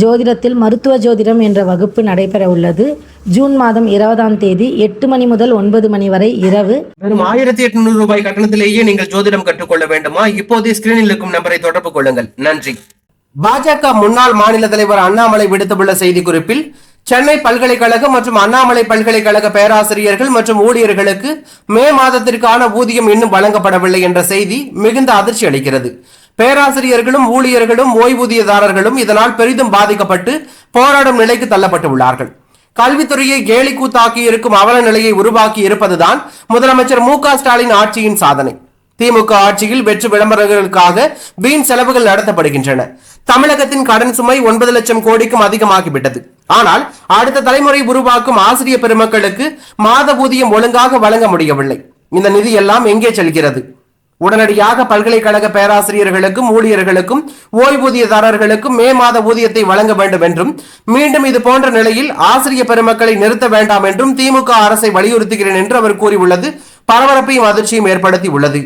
ஜோதிடத்தில் மருத்துவ ஜோதிடம் என்ற வகுப்பு நடைபெற உள்ளது ஜூன் மாதம் இருபதாம் தேதி எட்டு மணி முதல் ஒன்பது மணி வரை இரவு. வெறும் ஆயிரத்தி எட்நூறு ரூபாய் கட்டணத்திலேயே நீங்கள் ஜோதிடம் கற்றுக்கொள்ள வேண்டுமா? இப்போதே ஸ்கிரீனில் இருக்கும் நம்பரை தொடர்பு கொள்ளுங்கள். நன்றி. பாஜக முன்னாள் மாநில தலைவர் அண்ணாமலை விடுத்துள்ள செய்திக்குறிப்பில் சென்னை பல்கலைக்கழகம் மற்றும் அண்ணாமலை பல்கலைக்கழக பேராசிரியர்கள் மற்றும் ஊழியர்களுக்கு மே மாதத்திற்கான ஊதியம் இன்னும் வழங்கப்படவில்லை என்ற செய்தி மிகுந்த அதிர்ச்சி அளிக்கிறது. பேராசிரியர்களும் ஊழியர்களும் ஓய்வூதியதாரர்களும் இதனால் பெரிதும் பாதிக்கப்பட்டு போராடும் நிலைக்கு தள்ளப்பட்டு உள்ளார்கள் கல்வித்துறையை கேலிக்கூத்தாக்கி இருக்கும் அவல நிலையை உருவாக்கி இருப்பதுதான் முதலமைச்சர் மு ஸ்டாலின் ஆட்சியின் சாதனை. திமுக ஆட்சியில் வெற்று விளம்பரங்களுக்காக வீண் செலவுகள் நடத்தப்படுகின்றன. தமிழகத்தின் கடன் சுமை ஒன்பது லட்சம் கோடிக்கும் அதிகமாகிவிட்டது. ஆனால் அடுத்த தலைமுறை உருவாக்கும் ஆசிரிய பெருமக்களுக்கு மாத ஊதியம் ஒழுங்காக வழங்க முடியவில்லை. இந்த நிதி எல்லாம் எங்கே செல்கிறது? உடனடியாக பல்கலைக்கழக பேராசிரியர்களுக்கும் ஊழியர்களுக்கும் ஓய்வூதியதாரர்களுக்கும் மே மாத ஊதியத்தை வழங்க வேண்டும் என்றும் மீண்டும் இது போன்ற நிலையில் ஆசிரிய பெருமக்களை நிறுத்த வேண்டாம் என்றும் திமுக அரசை வலியுறுத்துகிறேன் என்று அவர் கூறியுள்ளது. பரபரப்பையும் அதிர்ச்சியும் ஏற்படுத்தி உள்ளது